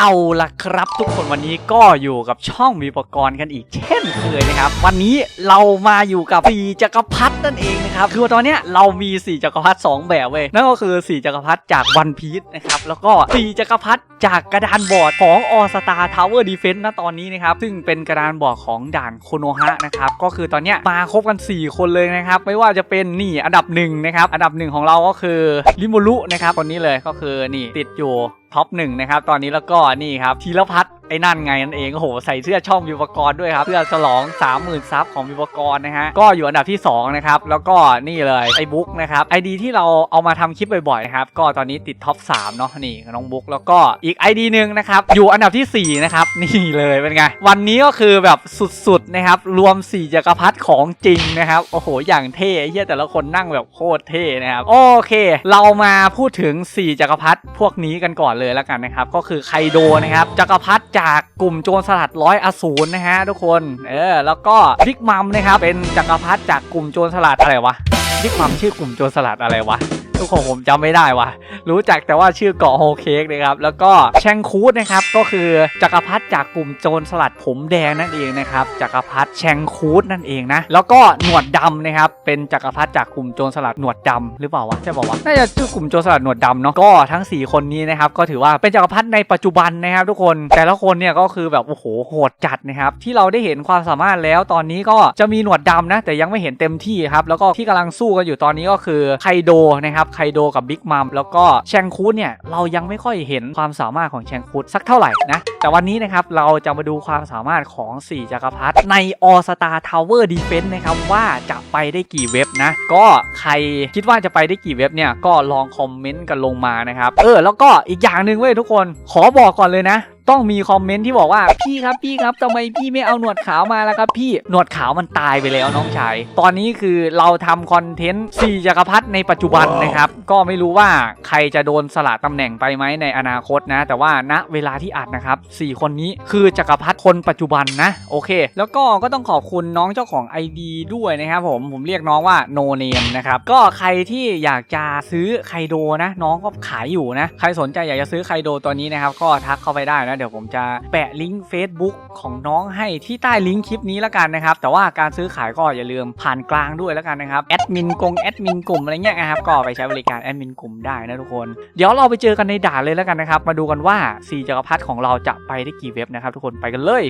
เอาละครับทุกคนวันนี้ก็อยู่กับช่องมีอุปกรณ์กันอีกเช่นเคยนะครับ วันนี้เรามาอยู่กับสีจักรพรรดินั่นเองนะครับคือตอนเนี้ยเรามีสีจักรพรรดิสองแบบเว้ยนั่นก็คือสีจักรพรรดิจากวันพีชนะครับแล้วก็สีจักรพรรดิจากกระดานบอร์ดของออสตาทาวเวอร์ดีเฟนต์ณตอนนี้นะครับซึ่งเป็นกระดานบอร์ดของด่านโคโนฮะนะครับก็คือตอนเนี้ยมาครบกัน 4 คนเลยนะครับไม่ว่าจะเป็นนี่อันดับหนึ่งนะครับอันดับหนึ่งของเราก็คือลิมูรุนะครับคนนี้เลยก็คือนี่ติดอยู่ ท็อปหนึ่งนะครับ ตอนนี้แล้วก็นี่ครับธีรพัฒน์ ไอ้นั่นไงนั่นเองโอ้โหใส่เสื้อช่องวิวกรด้วยครับเสื้อฉลอง 30,000ซับของวิวกรนะฮะก็อยู่อันดับที่ 2 นะครับ แล้วก็นี่เลยไอ้บุ๊กนะครับไอดีที่เราเอามาทำคลิปบ่อยๆนะครับก็ตอนนี้ติดท็อป3เนาะนี่น้องบุ๊กแล้วก็อีก ID หนึ่งนะครับอยู่อันดับทีสี่ 4 นะครับ นี่เลยเป็นไง วันนี้ก็คือแบบสุดๆนะครับรวม4จักรพรรดิของจริงนะครับโอ้โหอย่างเท่เหี้ยแต่ละคนนั่งแบบโคตรเท่นะครับโอเค เรามาพูดถึง 4จักรพรรดิพวกนี้กันก่อนเลยแล้วกันนะครับก็คือไคโดนะครับจักรพรรดิจากกลุ่มโจรสลัดร้อยอสูรนะฮะทุกคน เออ แล้วก็บิ๊กมัมนะครับ เป็นจักรพรรดิจากกลุ่มโจรสลัดอะไรวะบิ๊กมัมชื่อกลุ่มโจรสลัดอะไรวะ ทุกคนผมจำไม่ได้ว่ะ รู้จักแต่ว่าชื่อเกาะโฮเค้กนะครับ แล้วก็แชงคูดนะครับ ก็คือจักรพรรดิจากกลุ่มโจรสลัดผมแดงนั่นเองนะครับ จักรพรรดิแชงคูดนั่นเองนะ แล้วก็หนวดดำนะครับ เป็นจักรพรรดิจากกลุ่มโจรสลัดหนวดดำหรือเปล่าวะ ใช่ป่าวะ น่าจะชื่อกลุ่มโจรสลัดหนวดดำเนาะ ก็ทั้ง 4 คนนี้นะครับ ก็ถือว่าเป็นจักรพรรดิในปัจจุบันนะครับ ทุกคน แต่ละคนเนี่ยก็คือแบบโอ้โหโหดจัดนะครับ ที่เราได้เห็นความสามารถแล้วตอนนี้ก็จะมีหนวดดำนะ แต่ยังไม่เห็นเต็มที่ครับ แล้วก็ที่กำลังสู้กันอยู่ตอนนี้ก็คือไคโดนะครับไคโดกับบิ๊กมัมแล้วก็แชงคูดเนี่ยเรายังไม่ค่อยเห็นความสามารถของแชงคูดสักเท่าไหร่นะแต่วันนี้นะครับเราจะมาดูความสามารถของ 4จักรพรรดิใน All Star Tower Defense นะครับว่าจะไปได้กี่เว็บนะ ก็ใครคิดว่าจะไปได้กี่เว็บเนี่ยก็ลองคอมเมนต์กันลงมานะครับเออแล้วก็อีกอย่างหนึ่งเว้ยทุกคนขอบอกก่อนเลยนะ ต้องมีคอมเมนต์ที่บอกว่าพี่ครับพี่ครับทำไมพี่ไม่เอาหนวดขาวมาแล้วครับ พี่หนวดขาวมันตายไปแล้วน้องชายตอนนี้คือเราทำคอนเทนต์4จักรพรรดิในปัจจุบันนะครับ ก็ไม่รู้ว่าใครจะโดนสละตำแหน่งไปไหมในอนาคตนะ แต่ว่าณเวลาที่อัดนะครับ4คนนี้คือจักรพรรดิคนปัจจุบันนะโอเค แล้วก็ก็ต้องขอบคุณน้องเจ้าของ ID ด้วยนะครับผมผมเรียกน้องว่า No Name นะครับก็ใครที่อยากจะซื้อไคโดนะ น้องก็ขายอยู่นะ ใครสนใจอยากจะซื้อไคโดตัวนี้นะครับก็ทักเข้าไปได้นะเดี๋ยวผมจะแปะลิงก์ Facebook ของน้องให้ที่ใต้ลิงก์คลิปนี้แล้วกันนะครับ แต่ว่าการซื้อขายก็อย่าลืมผ่านกลางด้วยแล้วกันนะครับแอดมินกงแอดมินกลุ่มอะไรเงี้ยนะครับก็ไปใช้บริการแอดมินกลุ่มได้นะทุกคน เดี๋ยวเราไปเจอกันในด่านเลยแล้วกันนะครับ มาดูกันว่า4จักรพรรดิของเราจะไปได้กี่เว็บนะครับ ทุกคนไปกันเลย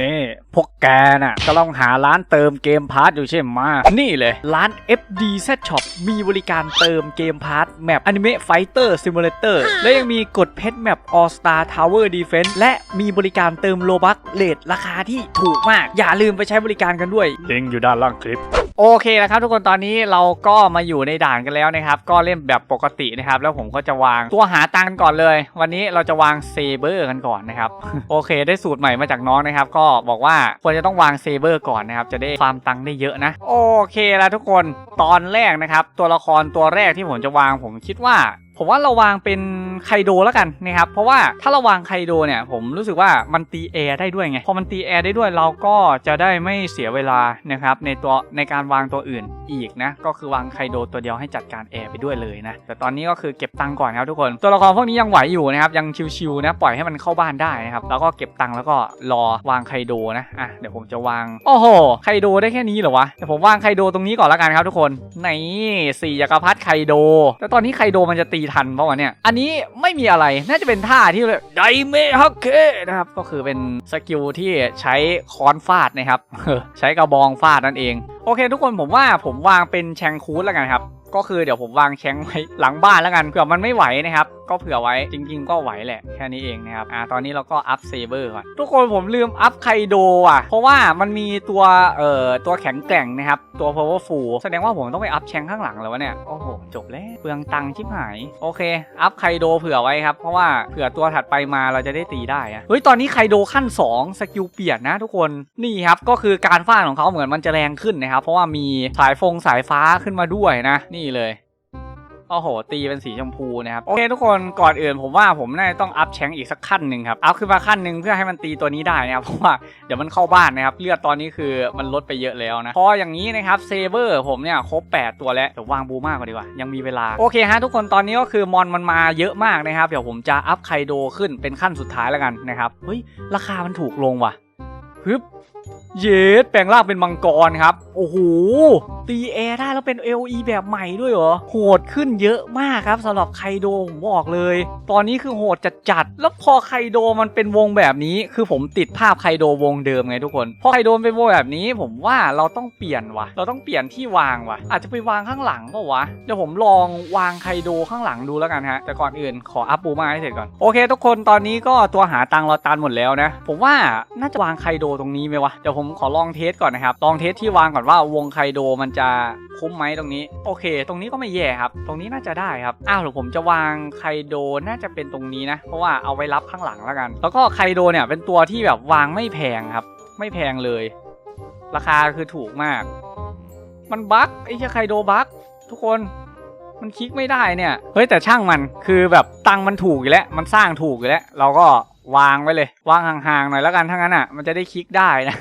นี่พวกแกน่ะก็ต้องหาร้านเติมเกมพาร์ทอยู่ใช่ไหมนี่เลยร้าน FD Z Shop มีบริการเติมเกมพาร์ทแมป Anime Fighter Simulator และยังมีกดเพชรแมป All Star Tower Defense และมีบริการเติมโลบัคเลทราคาที่ถูกมาก อย่าลืมไปใช้บริการกันด้วย ลิงก์อยู่ด้านล่างคลิป โอเคนะครับ ทุกคนตอนนี้เราก็มาอยู่ในด่านกันแล้วนะครับ ก็เล่นแบบปกตินะครับ แล้วผมก็จะวางตัวหาตังค์ก่อนเลย วันนี้เราจะวางเซเบอร์กันก่อนนะครับ โอเค ได้สูตรใหม่มาจากน้องนะครับ ก็บอกว่าควรจะต้องวางเซเบอร์ก่อนนะครับ จะได้ฟาร์มตังค์ได้เยอะนะ โอเคแล้วทุกคนตอนแรกนะครับ ตัวละครตัวแรกที่ผมจะวางผมคิดว่า ผมว่าเราวางเป็นไคโดแล้วกันนะครับ เพราะว่าถ้าเราวางไคโดเนี่ย ผมรู้สึกว่ามันตีแอร์ได้ด้วยไง พอมันตีแอร์ได้ด้วยเราก็จะได้ไม่เสียเวลานะครับในตัวในการวางตัวอื่นอีกนะ ก็คือวางไคโดตัวเดียวให้จัดการแอร์ไปด้วยเลยนะ แต่ตอนนี้ก็คือเก็บตังค์ก่อนครับทุกคน ตัวละครพวกนี้ยังไหวอยู่นะครับ ยังชิวๆนะ ปล่อยให้มันเข้าบ้านได้นะครับ แล้วก็เก็บตังค์แล้วก็รอวางไคโดนะ อะ เดี๋ยวผมจะวาง โอ้โห ไคโดได้แค่นี้เหรอวะ เดี๋ยวผมวางไคโดตรงนี้ก่อนและกันครับทุกคนนี่สี่จักรพรรดิไคโด แต่ตอนนี้ไคโดมันจะตีทันเพราะว่าเนี่ยอันนี้ไม่มีอะไรน่าจะเป็นท่าที่เลยไดเมฮักเคนะครับก็คือเป็นสกิลที่ใช้ค้อนฟาดนะครับใช้กระบองฟาดนั่นเอง โอเค ทุกคนผมว่าผมวางเป็นแชงคูดแล้วกันครับก็คือเดี๋ยวผมวางแชงไว้หลังบ้านแล้วกันเผื่อมันไม่ไหวนะครับ ก็เผื่อไว้จริง ๆ ก็ไหวแหละแค่นี้เองนะครับอ่าตอนนี้เราก็อัพเซเบอร์ก่อนทุกคนผมลืมอัพไคโดอะ เพราะว่ามันมีตัวเอ่อตัวแข็งแกร่งนะครับ ตัว powerful แสดงว่าผมต้องไปอัพแชงข้างหลังแล้ววะเนี่ยโอ้โหจบแล้วเปลืองตังค์ชิบหายโอเค อัพไคโดเผื่อไว้ครับเพราะว่าเผื่อตัวถัดไปมาเราจะได้ตีได้อะเฮ้ยตอนนี้ไคโดขั้น 2 สกิลเปลี่ยนนะ ทุกคนนี่ครับก็คือการฟาดของเขาเหมือนมันจะแรงขึ้นนะครับเพราะว่ามีสายฟงสายฟ้าขึ้นมาด้วยนะ นี่เลยโอ้โห ตีเป็นสีชมพูนะครับ โอเคทุกคน ก่อนอื่นผมว่าผมน่าจะต้องอัพแชงอีกสักขั้นหนึ่งครับ อัพขึ้นมาขั้นหนึ่งเพื่อให้มันตีตัวนี้ได้นะครับ เพราะว่าเดี๋ยวมันเข้าบ้านนะครับ เลือดตอนนี้คือมันลดไปเยอะแล้วนะ พออย่างนี้นะครับเซเบอร์ผมเนี่ยครบ 8 ตัวแล้ว เดี๋ยววางบูมากกว่าดีกว่า ยังมีเวลา โอเคฮะทุกคน ตอนนี้ก็คือมอนมันมาเยอะมากนะครับ เดี๋ยวผมจะอัพไคโดขึ้นเป็นขั้นสุดท้ายแล้วกันนะครับ เฮ้ย ราคามันถูกลงว่ะฮึบ เยสแปลงร่างเป็นมังกรครับโอ้โห ตีแอร์ได้แล้วเป็น LE แบบใหม่ด้วยเหรอ โหดขึ้นเยอะมากครับสำหรับไคโดผมบอกเลย ตอนนี้คือโหดจัดจัดๆแล้วพอไคโดมันเป็นวงแบบนี้ คือผมติดภาพไคโดวงเดิมไงทุกคน พอไคโดเป็นวงแบบนี้ ผมว่าเราต้องเปลี่ยนวะเราต้องเปลี่ยนที่วางวะอาจจะไปวางข้างหลังเปล่าวะ เดี๋ยวผมลองวางไคโดข้างหลังดูแล้วกันฮะ แต่ก่อนอื่นขออัพบูมาให้เสร็จก่อน โอเค ทุกคน ตอนนี้ก็ตัวหาตังเราตันหมดแล้วนะ ผมว่าน่าจะวางไคโดตรงนี้ไหมวะ เดี๋ยวผมขอลองเทสก่อนนะครับ ลองเทสที่วางก่อนว่าวงไคโดมันจะคุ้มไหมตรงนี้ โอเค ตรงนี้ก็ไม่แย่ครับ ตรงนี้น่าจะได้ครับอ้าวหรือผมจะวางไคโดน่าจะเป็นตรงนี้นะ เพราะว่าเอาไว้รับข้างหลังแล้วกัน แล้วก็ไคโดเนี่ยเป็นตัวที่แบบวางไม่แพงครับ ไม่แพงเลย ราคาคือถูกมาก มันบั๊กไอ้เชี่ยไคโดบั๊กทุกคนมันคลิกไม่ได้เนี่ยเฮ้ยแต่ช่างมันคือแบบตังมันถูกอยู่แล้วมันสร้างถูกอยู่แล้ว เราก็วางไว้เลยวางห่างๆหน่อยแล้วกันถ้างั้นอะมันจะได้คลิกได้นะ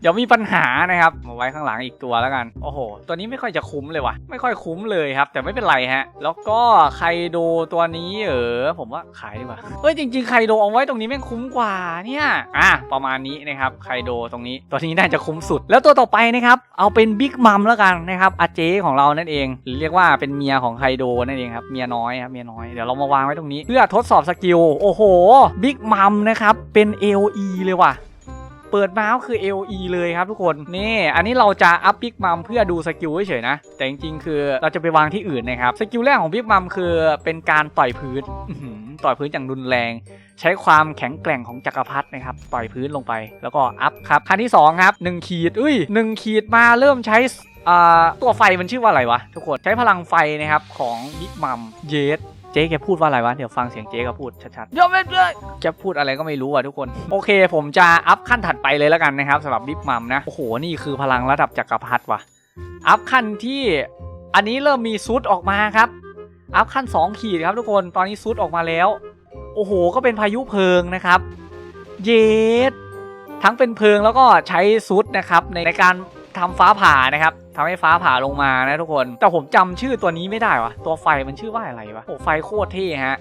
เดี๋ยวมีปัญหานะครับมาไว้ข้างหลังอีกตัวแล้วกัน โอ้โห ตัวนี้ไม่ค่อยจะคุ้มเลยว่ะ ไม่ค่อยคุ้มเลยครับ แต่ไม่เป็นไรฮะ แล้วก็ไคโดตัวนี้เออ ผมว่าขายดีกว่า เฮ้ยจริง ๆไคโดเอาไว้ตรงนี้แม่งคุ้มกว่าเนี่ย อะประมาณนี้นะครับไคโดตรงนี้ ตัวนี้น่าจะคุ้มสุด แล้วตัวต่อไปนะครับ เอาเป็นบิ๊กมัมแล้วกันนะครับอาเจของเรานั่นเองหรือเรียกว่าเป็นเมียของไคโดนั่นเองครับ เมียน้อยครับ เมียน้อย เดี๋ยวเรามาวางไว้ตรงนี้ เพื่อทดสอบสกิล โอ้โห บิ๊กมัมนะครับ เป็น AOE เลยว่ะ เปิดมาก็คือ LE เลยครับทุกคนนี่อันนี้เราจะอัพบิ๊กมัมเพื่อดูสกิลเฉยๆนะ แต่จริงๆ คือเราจะไปวางที่อื่นนะครับสกิลแรกของบิ๊กมัมคือเป็นการต่อยพื้นต่อยพื้นอย่างรุนแรง ใช้ความแข็งแกร่งของจักรพรรดินะครับต่อยพื้นลงไปแล้วก็อัพครับขั้นที่2ครับ1ขีดอุ้ย1ขีดมาเริ่มใช้ตัวไฟมันชื่อว่าอะไรวะทุกคนใช้พลังไฟนะครับของบิ๊กมัมเยส เจ๊แกพูดว่าอะไรวะ เดี๋ยวฟังเสียงเจ๊ก็พูดชัดๆยอมไม่ได้แกพูดอะไรก็ไม่รู้อะทุกคน โอเค ผมจะอัพขั้นถัดไปเลยแล้วกันนะครับสำหรับบิ๊กมัมนะ โอ้โห นี่คือพลังระดับจักรพรรดิว่ะ อัพขั้นที่อันนี้เริ่มมีซุดออกมาครับ อัพขั้น 2 ขีดครับทุกคน ตอนนี้ซุดออกมาแล้ว โอ้โห ก็เป็นพายุเพลิงนะครับ เยสทั้งเป็นเพลิงแล้วก็ใช้ซุดนะครับในในการ ทำฟ้าผ่านะครับทำให้ฟ้าผ่าลงมานะทุกคน แต่ผมจำชื่อตัวนี้ไม่ได้วะตัวไฟมันชื่อว่าอะไรวะโอ้ไฟโคตรเท่ฮะ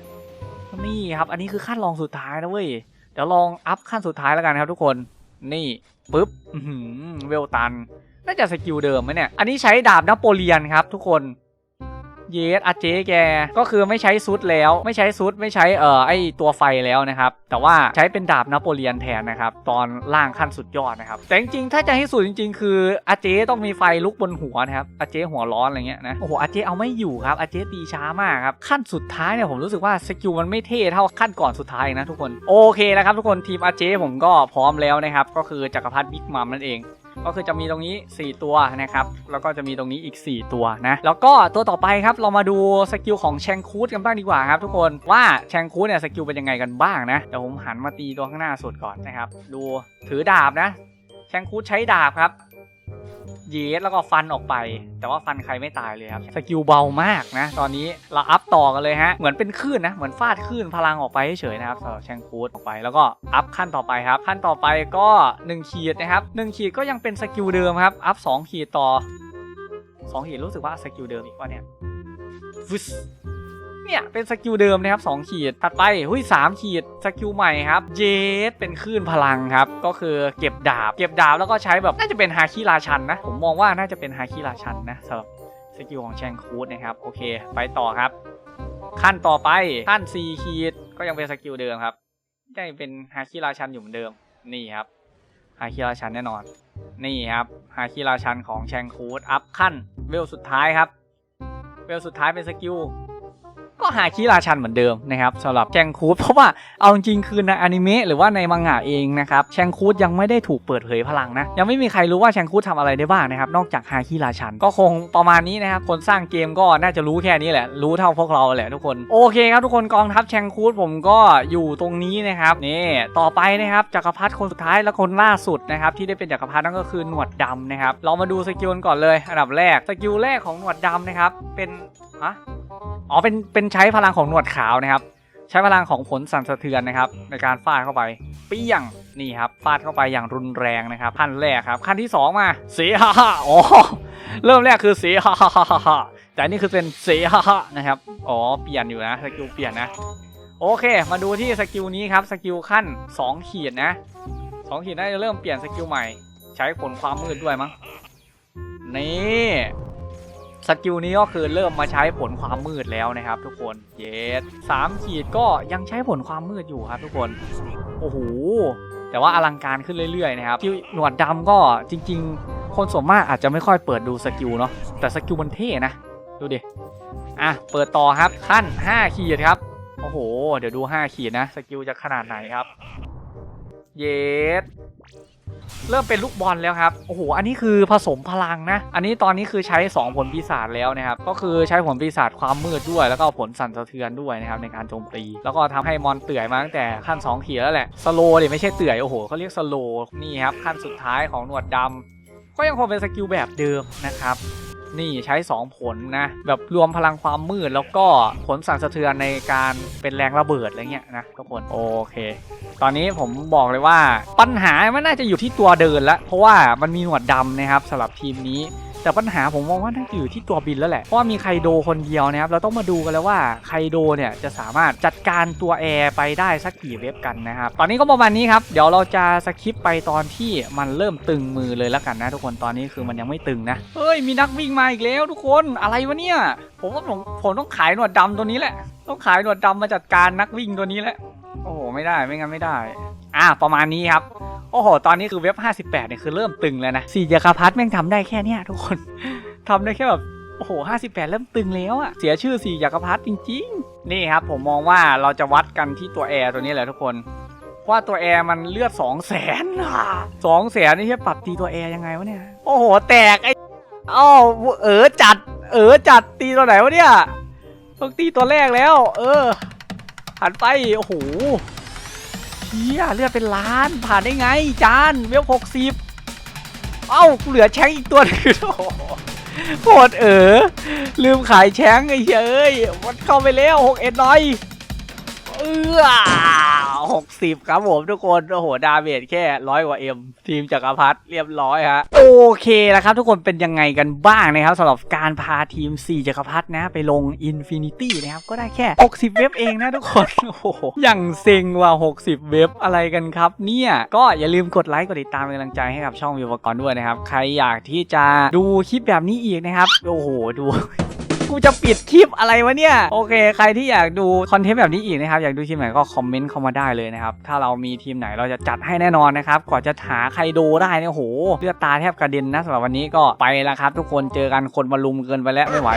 นี่ครับ อันนี้คือขั้นรองสุดท้ายนะเว้ยเดี๋ยวลองอัพขั้นสุดท้ายแล้วกันครับ ทุกคนนี่ปุ๊บเวลตันน่าจะสกิลเดิมไหมเนี่ย อันนี้ใช้ดาบนโปเลียนครับทุกคน เยสอาเจแก ก็คือไม่ใช้ซุดแล้ว ไม่ใช้ซุดไม่ใช้เอ่อไอตัวไฟแล้วนะครับ แต่ว่าใช้เป็นดาบนโปเลียนแทนนะครับ ตอนล่างขั้นสุดยอดนะครับ แต่จริงๆถ้าจะให้สุดจริง ๆ คืออาเจต้องมีไฟลุกบนหัวนะครับอาเจหัวร้อนอะไรเงี้ยนะโอ้โหอาเจเอาไม่อยู่ครับอาเจตีช้ามากครับขั้นสุดท้ายเนี่ยผมรู้สึกว่าสกิลมันไม่เท่เท่าขั้นก่อนสุดท้ายนะทุกคนโอเคแล้วครับทุกคนทีมอาเจผมก็พร้อมแล้วนะครับก็คือจักรพรรดิบิ๊กมัมนั่นเอง ก็คือจะมีตรงนี้ 4 ตัวนะครับ แล้วก็จะมีตรงนี้อีก 4 ตัวนะ แล้วก็ตัวต่อไปครับ เรามาดูสกิลของแชงคูดกันบ้างดีกว่าครับทุกคน ว่าแชงคูดเนี่ยสกิลเป็นยังไงกันบ้างนะ เดี๋ยวผมหันมาตีตัวข้างหน้าสุดก่อนนะครับ ดูถือดาบนะ แชงคูดใช้ดาบครับ เยสแล้วก็ฟันออกไป แต่ว่าฟันใครไม่ตายเลยครับ สกิลเบามากนะ ตอนนี้เราอัพต่อกันเลยฮะ เหมือนเป็นคลื่นนะ เหมือนฟาดคลื่นพลังออกไปเฉยๆนะครับสำหรับแชงคูดออกไป แล้วก็อัพขั้นต่อไปครับ ขั้นต่อไปก็1ขีดนะครับ1ขีดก็ยังเป็นสกิลเดิมครับ อัพ2ขีดต่อ2ขีดรู้สึกว่าสกิลเดิมอีกว่าเนี่ยฟึส เนี่ยเป็นสกิลเดิมนะครับ2ขีดถัดไปหุ้ย3ขีดสกิลใหม่ครับเยสเป็นคลื่นพลังครับก็คือเก็บดาบ เก็บดาบแล้วก็ใช้แบบน่าจะเป็นฮาคิราชันนะ ผมมองว่าน่าจะเป็นฮาคิราชันนะสำหรับสกิลของแชงคูดนะครับโอเค ไปต่อครับ ขั้นต่อไปขั้น4ขีดก็ยังเป็นสกิลเดิมครับยังเป็นฮาคิราชันอยู่เหมือนเดิมนี่ครับฮาคิราชันแน่นอน นี่ครับฮาคิราชันของแชงคูดอัพขั้นเวลสุดท้ายครับเวลสุดท้ายเป็นสกิล ก็หาคิราชันเหมือนเดิมนะครับสำหรับแชงคูดเพราะว่าเอาจริงคือในอนิเมะหรือว่าในมังงะเองนะครับแชงคูดยังไม่ได้ถูกเปิดเผยพลังนะยังไม่มีใครรู้ว่าแชงคูดทำอะไรได้บ้างนะครับนอกจากฮาคิราชันก็คงประมาณนี้นะครับคนสร้างเกมก็น่าจะรู้แค่นี้แหละ รู้เท่าพวกเราแหละทุกคนโอเคครับทุกคนกองทัพแชงคูดผมก็อยู่ตรงนี้นะครับนี่ต่อไปนะครับจักรพรรดิคนสุดท้ายและคนล่าสุดนะครับที่ได้เป็นจักรพรรดินั่นก็คือหนวดดำนะครับเรามาดูสกิลก่อนเลย อันดับแรกสกิลแรกของหนวดดำนะครับเป็น ฮะอ๋อเป็นเป็นใช้พลังของหนวดขาวนะครับ ใช้พลังของผลสั่นสะเทือนนะครับ ในการฟาดเข้าไปเปี้ยงนี่ครับฟาดเข้าไปอย่างรุนแรงนะครับขั้นแรกครับขั้นที่สองมาเสียฮ่าฮ่าอ๋อเริ่มแรกคือเสียฮ่าฮ่าฮ่าฮ่าแต่นนี่คือเป็นเสียฮ่าฮ่านะครับอ๋อเปลี่ยนอยู่นะสกิลเปลี่ยนนะโอเค มาดูที่สกิลนี้ครับสกิลขั้น 2 ขีดนะ 2 ขีดน่าจะเริ่มเปลี่ยนสกิลใหม่ ใช้ผลความมืดด้วยมั้งนี่ สกิลนี้ก็คือเริ่มมาใช้ผลความมืดแล้วนะครับ ทุกคนเยสสามขีดก็ยังใช้ผลความมืดอยู่ครับ ทุกคนโอ้โหแต่ว่าอลังการขึ้นเรื่อยๆนะครับที่หนวดดำก็จริง ๆ คนส่วนมากอาจจะไม่ค่อยเปิดดูสกิลเนาะแต่สกิลมันเท่นะดูดิอะเปิดต่อครับขั้น 5 ขีดครับโอ้โห เดี๋ยวดู 5 ขีดนะ สกิลจะขนาดไหนครับ เยส เริ่มเป็นลูกบอลแล้วครับ โอ้โห อันนี้คือผสมพลังนะ อันนี้ตอนนี้คือใช้ 2 ผลปีศาจแล้วนะครับ ก็คือใช้ผลปีศาจความมืดด้วย แล้วก็ผลสั่นสะเทือนด้วยนะครับในการโจมตี แล้วก็ทำให้มอนเตื่อยมาตั้งแต่ขั้น2ขีดแล้วแหละ สโลดิไม่ใช่เตื่อย โอ้โหเขาเรียกสโลนี่ครับขั้นสุดท้ายของหนวดดำก็ยังคงเป็นสกิลแบบเดิมนะครับ นี่ใช้ 2 ผลนะ แบบรวมพลังความมืดแล้วก็ผลสั่นสะเทือนในการเป็นแรงระเบิดอะไรเงี้ยนะทุกคนโอเค ตอนนี้ผมบอกเลยว่าปัญหามันน่าจะอยู่ที่ตัวเดินละเพราะว่ามันมีหนวดดำนะครับสำหรับทีมนี้ แต่ปัญหาผมมองว่าน่าจะอยู่ที่ตัวบินแล้วแหละ เพราะว่ามีไคโดคนเดียวนะครับ เราต้องมาดูกันแล้วว่าไคโดเนี่ยจะสามารถจัดการตัวแอร์ไปได้สักกี่เว็บกันนะครับ ตอนนี้ก็ประมาณนี้ครับ เดี๋ยวเราจะสคิปไปตอนที่มันเริ่มตึงมือเลยแล้วกันนะทุกคน ตอนนี้คือมันยังไม่ตึงนะ เฮ้ย มีนักวิ่งมาอีกแล้วทุกคน อะไรวะเนี่ย ผมว่าผมผมต้องขายหนวดดำตัวนี้แหละ ต้องขายหนวดดำมาจัดการนักวิ่งตัวนี้แหละ โอ้โห ไม่ได้ ไม่งั้นไม่ได้ อะประมาณนี้ครับ โอ้โห ตอนนี้คือเว็บ 58เนี่ยคือเริ่มตึงแล้วนะสี่จักรพรรดิแม่งทำได้แค่เนี้ยทุกคนทำได้แค่แบบโอ้โห58 เริ่มตึงแล้วอะเสียชื่อสี่จักรพรรดิจริง ๆ นี่ครับ ผมมองว่าเราจะวัดกันที่ตัวแอร์ตัวนี้แหละทุกคนว่าตัวแอร์มันเลือด 2 0 0แสนสองแสนนี่จะปรับตีตัวแอร์ยังไงวะเนี่ย โอ้โห แตกไอ้อ้าวเออจัด เออจัดตีตัวไหนวะเนี่ยต้องตีตัวแรกแล้ว เออหันไป โอ้โห เฮียเลือดเป็นล้านผ่านได้ไง จานเวลหกสิบเอ้าเหลือแชงอีกตัวหนึงโอ้โหดเออลืมขายแชงไอ้เฮ้ยเอ้ยมันเข้าไปแล้วหกเอ็ดน้อยเออ หกสิบครับผมทุกคนโอ้โหดาเมจแค่ร้อยกว่าเอ็มทีมจักรพรรดิเรียบร้อยฮะโอเคแล้วครับ ทุกคนเป็นยังไงกันบ้างนะครับสำหรับการพาทีม 4 จักรพรรดินะ ไปลง Infinity นะครับ ก็ได้แค่ 60 เว็บเองนะทุกคน โอ้โหอย่างเซ็งว่า 60 เว็บอะไรกันครับเนี่ย ก็อย่าลืมกดไลค์กดติดตามเป็นกำลังใจให้กับช่องวิวกรด้วยนะครับ ใครอยากที่จะดูคลิปแบบนี้อีกนะครับ โอ้โหดู กูจะปิดคลิปอะไรวะเนี่ย โอเค ใครที่อยากดูคอนเทนต์แบบนี้อีกนะครับ อยากดูทีมไหนก็คอมเมนต์เข้ามาได้เลยนะครับ ถ้าเรามีทีมไหนเราจะจัดให้แน่นอนนะครับ กว่าจะหาใครดูได้เนี่ยโหเลือดตาแทบกระเด็นนะสำหรับวันนี้ก็ไปแล้วครับ ทุกคนเจอกันคนมาลุมเกินไปแล้วไม่ไหว